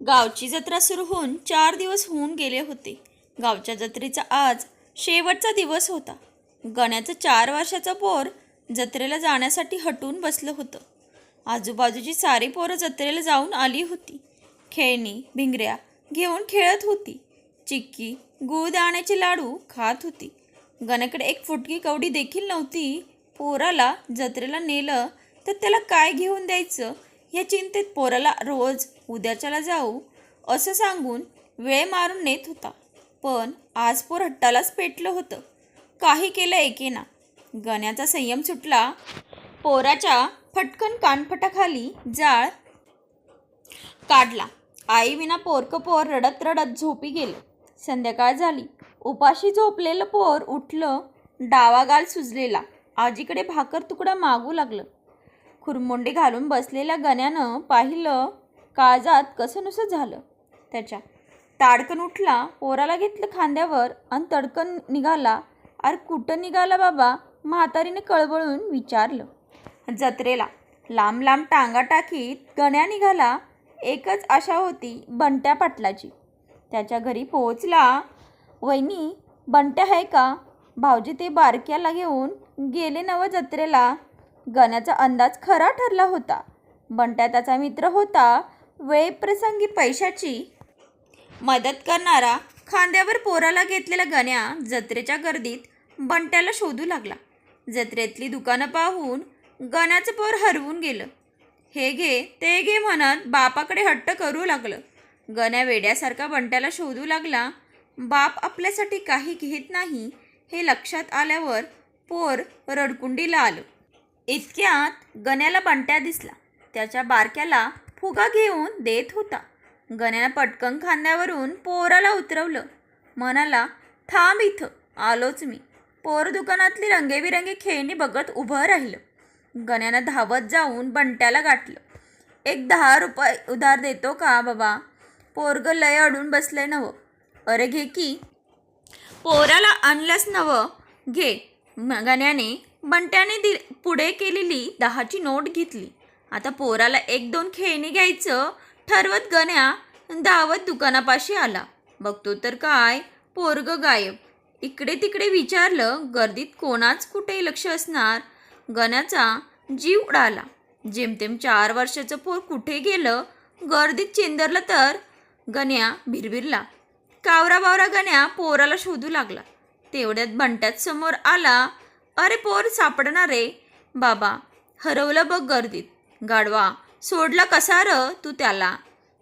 गावची जत्रा सुरू होऊन चार दिवस होऊन गेले होते. गावच्या जत्रेचा आज शेवटचा दिवस होता. गण्याचं चार वर्षाचं पोर जत्रेला जाण्यासाठी हटून बसलं होतं. आजूबाजूची सारी पोरं जत्रेला जाऊन आली होती. खेळणी भिंगऱ्या घेऊन खेळत होती. चिक्की गुळदाण्याचे लाडू खात होती. गण्याकडे एक फुटकी कवडी देखील नव्हती. पोराला जत्रेला नेलं तर त्याला काय घेऊन द्यायचं? या चिंतेत पोराला रोज उद्याच्याला जाऊ असं सांगून वेळ मारून नेत होता. पण आज पोर हट्टालाच पेटलं होतं. काही केलं एकेना. गण्याचा संयम सुटला. पोराच्या फटकन कानफटाखाली जाळ काढला. आई विना पोरकं पोर रडत रडत झोपी गेलं. संध्याकाळ झाली. उपाशी झोपलेलं पोर उठलं डावा गाल सुजलेला. आजीकडे भाकर तुकडा मागू लागलं. खुरमुंडी घालून बसलेल्या गण्यानं पाहिलं काळजात कसं नुसं झालं. त्याच्या ताडकन उठला पोराला घेतलं खांद्यावर आणि तडकन निघाला. अरे कुठं निघाला बाबा? म्हातारीने कळवळून विचारलं. जत्रेला लांब लांब टांगा टाकीत गण्या निघाला. एकच आशा होती बंट्या पाटलाची. त्याच्या घरी पोहोचला. वहिनी बंट्या आहे का? भाऊजी ते बारक्याला घेऊन गेले नव जत्रेला. गण्याचा अंदाज खरा ठरला होता. बंट्या त्याचा मित्र होता. वेळप्रसंगी पैशाची मदत करणारा खांद्यावर पोराला घेतलेला गण्या जत्रेच्या गर्दीत बंट्याला शोधू लागला. जत्रेतली दुकानं पाहून गण्याचं पोर हरवून गेलं. हे घे ते घे म्हणत बापाकडे हट्ट करू लागलं. गण्या वेड्यासारखा बंट्याला शोधू लागला बाप आपल्यासाठी काही घेत नाही हे लक्षात आल्यावर पोर रडकुंडीला आलं. इतक्यात गण्याला बंट्या दिसला. त्याच्या बारक्याला फुगा घेऊन देत होता. गण्यानं पटकन खांद्यावरून पोराला उतरवलं. म्हणाला थांब इथं आलोच मी. पोर दुकानातली रंगेबिरंगी खेळणी बघत उभं राहिलं. गण्यानं धावत जाऊन बंट्याला गाठलं. एक दहा रुपये उधार देतो का बाबा? पोरग लय अडून बसलंय नवं. अरे घे की. पोराला आणलंच नवं? घे. म- गण्याने बंट्याने दि पुढे केलेली दहाची नोट घेतली. आता पोराला एक दोन खेळणी घ्यायचं ठरवत गण्या धावत दुकानापाशी आला. बघतो तर काय पोरग गायब. इकडे तिकडे विचारलं गर्दीत कोणाच कुठे लक्ष असणार? गण्याचा जीव उडाला. जेमतेम चार वर्षाचं पोर कुठे गेलं? गर्दीत चेंदरलं तर? गण्या भिरभिरला. कावरा बावरा गण्या पोराला शोधू लागला. तेवढ्यात बंट्यात समोर आला अरे पोर सापडणार रे. बाबा हरवलं बघ गर्दीत. गाढवा सोडला कसा र तू त्याला?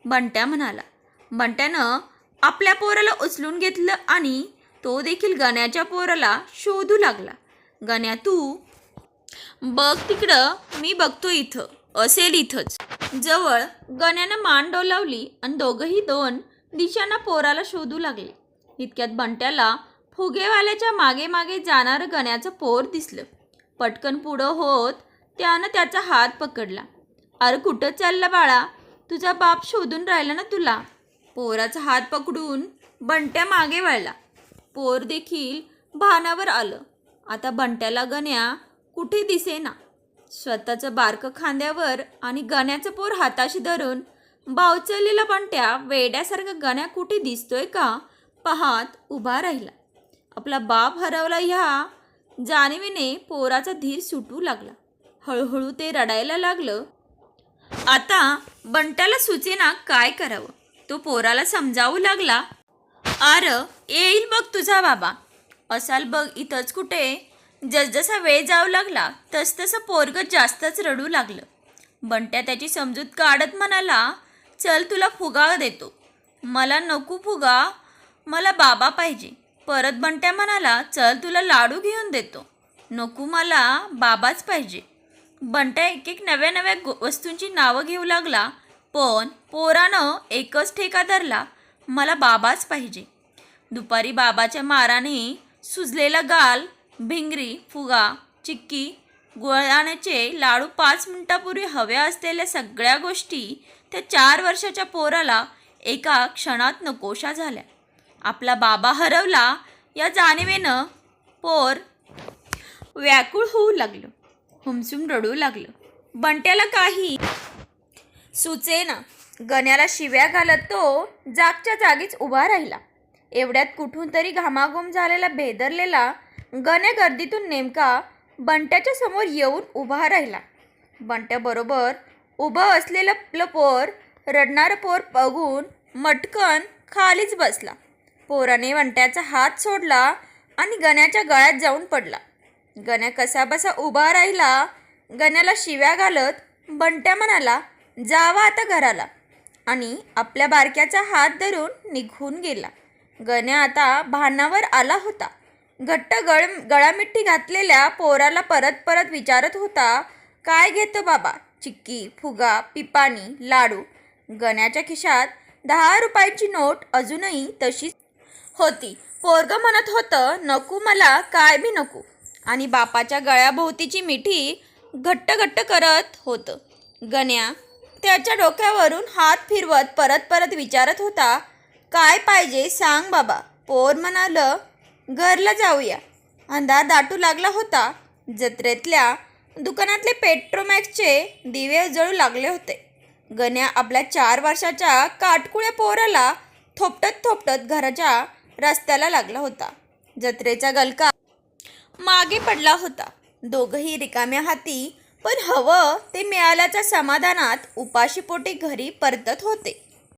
बंट्या म्हणाला. बंट्यानं आपल्या पोराला उचलून घेतलं आणि तो देखील गण्याच्या पोराला शोधू लागला. गण्या तू बघ तिकडं मी बघतो इथं असेल इथंच. जवळ गण्यानं मान डोलावली आणि दोघंही दोन दिशांना पोराला शोधू लागले. इतक्यात बंट्याला फुगेवाल्याच्या मागे मागे जाणारं गण्याचं पोर दिसलं. पटकन पुढं होत त्यानं त्याचा हात पकडला. अरे कुठं चालला बाळा? तुझा बाप शोधून राहिला ना तुला. पोराचा हात पकडून बंट्या मागे वळला. पोर देखील भानावर आलं. आता बंट्याला गण्या कुठे दिसेना? स्वतःचं बारकं खांद्यावर आणि गण्याचं पोर हाताशी धरून बावचलेला बंट्या वेड्यासारखा गण्या कुठे दिसतोय का? पाहात उभा राहिला. आपला बाप हरवला ह्या जाणीवीने पोराचा धीर सुटू लागला. हळूहळू ते रडायला लागलं. आता बंट्याला सुचेना काय करावं? तो पोराला समजावू लागला. आर येईल बघ तुझा बाबा. असाल बघ इथंच कुठे? जसजसा वेळ जाऊ लागला तसतसं पोरग जास्तच रडू लागलं. बंट्या त्याची समजूत काढत म्हणाला चल तुला फुगा देतो. मला नको फुगा. मला बाबा पाहिजे. परत बंट्या म्हणाला चल तुला लाडू घेऊन देतो. नको मला बाबाच पाहिजे. बंट्या एक एक नव्या नव्या गो वस्तूंची नावं घेऊ लागला पण पोरानं एकच ठेका धरला मला बाबाच पाहिजे. दुपारी बाबाच्या माराने सुजलेला गाल भिंगरी फुगा चिक्की गुळदाण्याचे लाडू पाच मिनिटापूर्वी हव्या असलेल्या सगळ्या गोष्टी त्या चार वर्षाच्या पोराला एका क्षणात नकोशा झाल्या. आपला बाबा हरवला या जाणीवेनं पोर व्याकुळ होऊ लागलं. हुमसुम रडू लागलं. बंट्याला काही सुचेना. गण्याला शिव्या घालत तो जागच्या जागीच उभा राहिला. एवढ्यात कुठून तरी घामाघूम झालेला भेदरलेला गण्या गर्दीतून नेमका बंट्याच्या समोर येऊन उभा राहिला. बंट्याबरोबर उभं असलेलं आपलं पोर रडणारं पोर बघून मटकन खालीच बसला. पोराने बंट्याचा हात सोडला आणि गण्याच्या गळ्यात जाऊन पडला. गण्या कसाबसा उभा राहिला. गण्याला शिव्या घालत बंट्या म्हणाला जावा आता घराला. आणि आपल्या बारक्याचा हात धरून निघून गेला. गण्या आता भानावर आला होता. घट्ट गळ गळामिट्टी घातलेल्या पोराला परत परत विचारत होता काय घेतो बाबा? चिक्की फुगा पिपाणी लाडू? गण्याच्या खिशात दहा रुपयाची नोट अजूनही तशीच होती. पोरगं म्हणत होतं नको मला काय बी नको. आणि बापाच्या गळ्याभोवतीची मिठी घट्ट घट्ट करत होतं. गण्या त्याच्या डोक्यावरून हात फिरवत परत परत विचारत होता काय पाहिजे सांग बाबा. पोर म्हणालं घरला जाऊया. अंधार दाटू लागला होता. जत्रेतल्या दुकानातले पेट्रोमॅक्सचे दिवे जळू लागले होते. गण्या आपल्या चार वर्षाच्या काटकुळ्या पोराला थोपटत थोपटत घराच्या रस्त्याला लागला होता. जत्रेचा गलका मागे पडला होता. दोघंही रिकाम्या हाती पण हवं ते मिळाल्याच्या समाधानात उपाशीपोटी घरी परतत होते.